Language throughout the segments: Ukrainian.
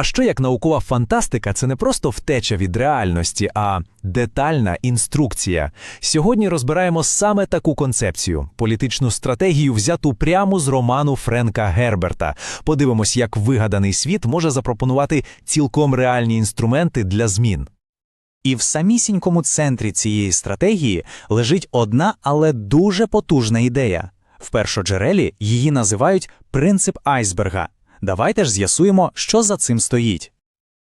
А що як наукова фантастика це не просто втеча від реальності, а детальна інструкція. Сьогодні розбираємо саме таку концепцію політичну стратегію, взяту прямо з роману Френка Герберта. Подивимось, як вигаданий світ може запропонувати цілком реальні інструменти для змін. І в самісінькому центрі цієї стратегії лежить одна, але дуже потужна ідея. В першоджерелі її називають принцип айсберга. Давайте ж з'ясуємо, що за цим стоїть.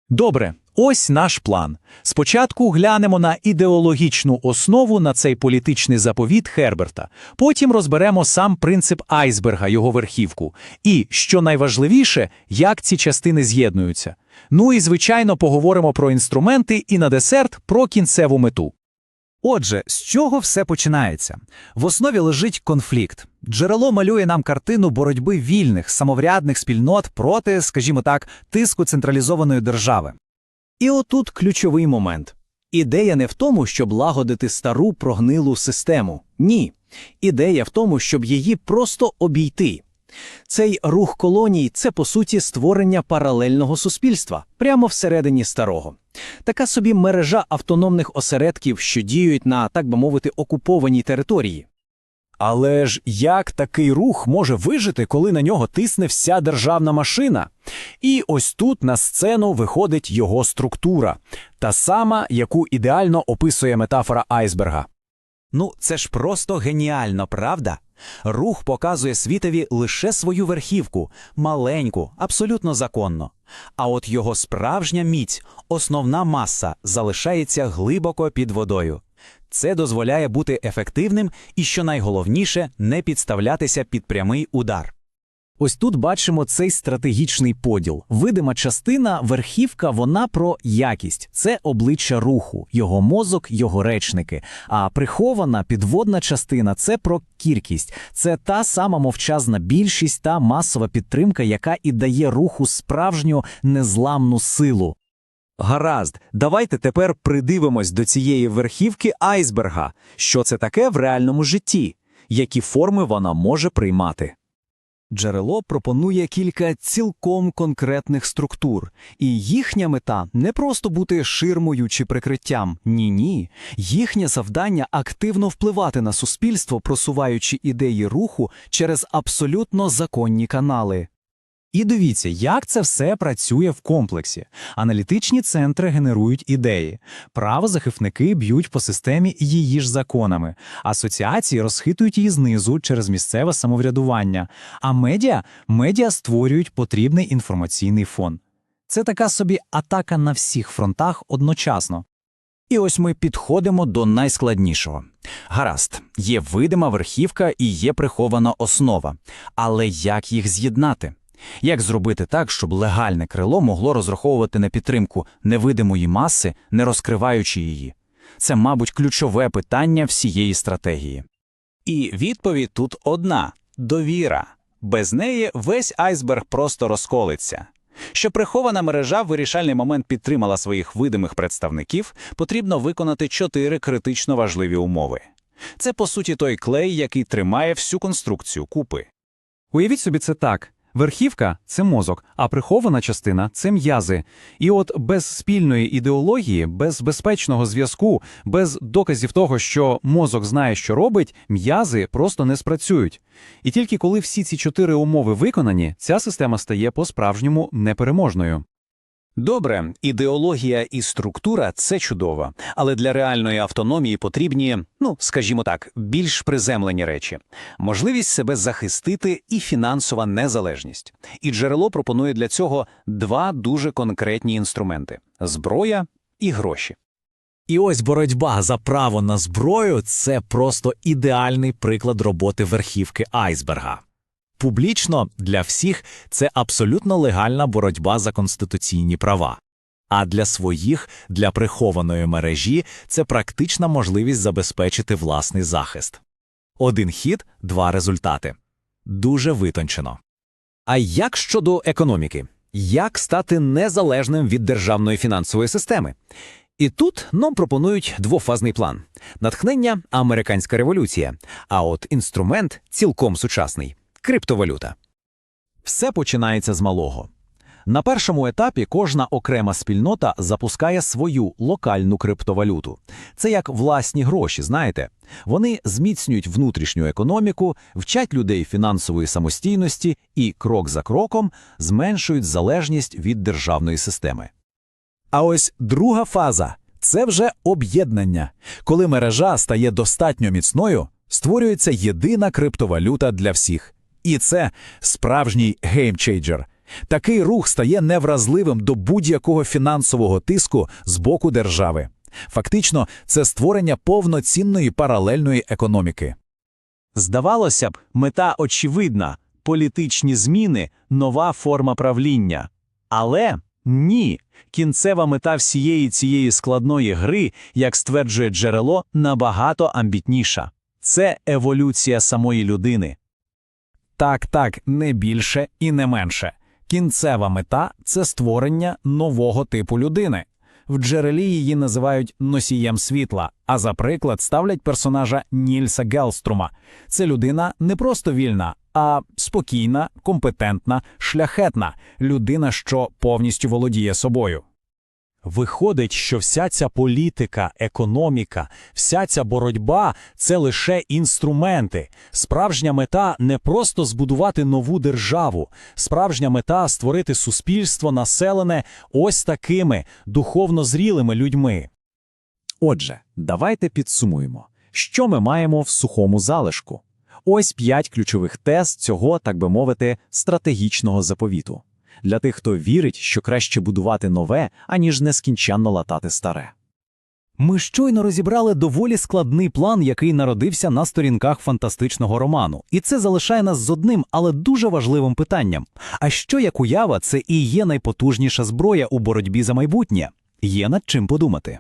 Добре, ось наш план. Спочатку глянемо на ідеологічну основу на цей політичний заповіт Херберта. Потім розберемо сам принцип айсберга, його верхівку. І, що найважливіше, як ці частини з'єднуються. Ну і, звичайно, поговоримо про інструменти і на десерт про кінцеву мету. Отже, з чого все починається? В основі лежить конфлікт. Джерело малює нам картину боротьби вільних, самоврядних спільнот проти, скажімо так, тиску централізованої держави. І отут ключовий момент. Ідея не в тому, щоб лагодити стару прогнилу систему. Ні. Ідея в тому, щоб її просто обійти. Цей рух колоній це по суті створення паралельного суспільства прямо всередині старого. Така собі мережа автономних осередків, що діють на, так би мовити, окупованій території. Але ж як такий рух може вижити, коли на нього тисне вся державна машина? І ось тут на сцену виходить його структура, та сама, яку ідеально описує метафора айсберга. Ну, це ж просто геніально, правда? Рух показує світові лише свою верхівку, маленьку, абсолютно законно. А от його справжня міць, основна маса, залишається глибоко під водою. Це дозволяє бути ефективним і, що найголовніше, не підставлятися під прямий удар. Ось тут бачимо цей стратегічний поділ. Видима частина, верхівка, вона про якість, це обличчя руху, його мозок, його речники. А прихована підводна частина це про кількість, це та сама мовчазна більшість та масова підтримка, яка і дає руху справжню незламну силу. Гаразд, давайте тепер придивимось до цієї верхівки айсберга. Що це таке в реальному житті? Які форми вона може приймати? Джерело пропонує кілька цілком конкретних структур, і їхня мета не просто бути ширмою чи прикриттям. Ні, ні. Їхнє завдання активно впливати на суспільство, просуваючи ідеї руху через абсолютно законні канали. І дивіться, як це все працює в комплексі. Аналітичні центри генерують ідеї, правозахисники б'ють по системі її ж законами, асоціації розхитують її знизу через місцеве самоврядування, а медіа медіа створюють потрібний інформаційний фон. Це така собі атака на всіх фронтах одночасно. І ось ми підходимо до найскладнішого. Гаразд, є видима верхівка і є прихована основа. Але як їх з'єднати? Як зробити так, щоб легальне крило могло розраховувати на підтримку невидимої маси, не розкриваючи її? Це, мабуть, ключове питання всієї стратегії. І відповідь тут одна довіра. Без неї весь айсберг просто розколиться. Щоб прихована мережа в вирішальний момент підтримала своїх видимих представників, потрібно виконати чотири критично важливі умови. Це, по суті, той клей, який тримає всю конструкцію купи. Уявіть собі це так. Верхівка це мозок, а прихована частина це м'язи. І от без спільної ідеології, без безпечного зв'язку, без доказів того, що мозок знає, що робить, м'язи просто не спрацюють. І тільки коли всі ці чотири умови виконані, ця система стає по-справжньому непереможною. Добре, ідеологія і структура це чудово, але для реальної автономії потрібні, ну скажімо так, більш приземлені речі, можливість себе захистити і фінансова незалежність. І джерело пропонує для цього два дуже конкретні інструменти зброя і гроші. І ось боротьба за право на зброю це просто ідеальний приклад роботи верхівки айсберга. Публічно для всіх це абсолютно легальна боротьба за конституційні права. А для своїх, для прихованої мережі це практична можливість забезпечити власний захист. Один хід, два результати. Дуже витончено. А як щодо економіки? Як стати незалежним від державної фінансової системи? І тут нам пропонують двофазний план: натхнення американська революція, а от інструмент цілком сучасний криптовалюта. Все починається з малого. На першому етапі кожна окрема спільнота запускає свою локальну криптовалюту. Це як власні гроші, знаєте. Вони зміцнюють внутрішню економіку, вчать людей фінансової самостійності і крок за кроком зменшують залежність від державної системи. А ось друга фаза це вже об'єднання. Коли мережа стає достатньо міцною, створюється єдина криптовалюта для всіх. І це справжній геймчейджер. Такий рух стає невразливим до будь-якого фінансового тиску з боку держави. Фактично, це створення повноцінної паралельної економіки. Здавалося б, мета очевидна політичні зміни, нова форма правління. Але ні, кінцева мета всієї цієї складної гри, як стверджує джерело, набагато амбітніша. Це еволюція самої людини. Так, так, не більше і не менше. Кінцева мета це створення нового типу людини. В джерелі її називають носієм світла, а за приклад ставлять персонажа Нільса Гелструма. Це людина не просто вільна, а спокійна, компетентна, шляхетна людина, що повністю володіє собою. Виходить, що вся ця політика, економіка, вся ця боротьба це лише інструменти. Справжня мета не просто збудувати нову державу, справжня мета створити суспільство, населене ось такими духовно зрілими людьми. Отже, давайте підсумуємо, що ми маємо в сухому залишку. Ось п'ять ключових тез цього, так би мовити, стратегічного заповіту. Для тих, хто вірить, що краще будувати нове, аніж нескінченно латати старе. Ми щойно розібрали доволі складний план, який народився на сторінках фантастичного роману. І це залишає нас з одним, але дуже важливим питанням. А що як уява це і є найпотужніша зброя у боротьбі за майбутнє? Є над чим подумати.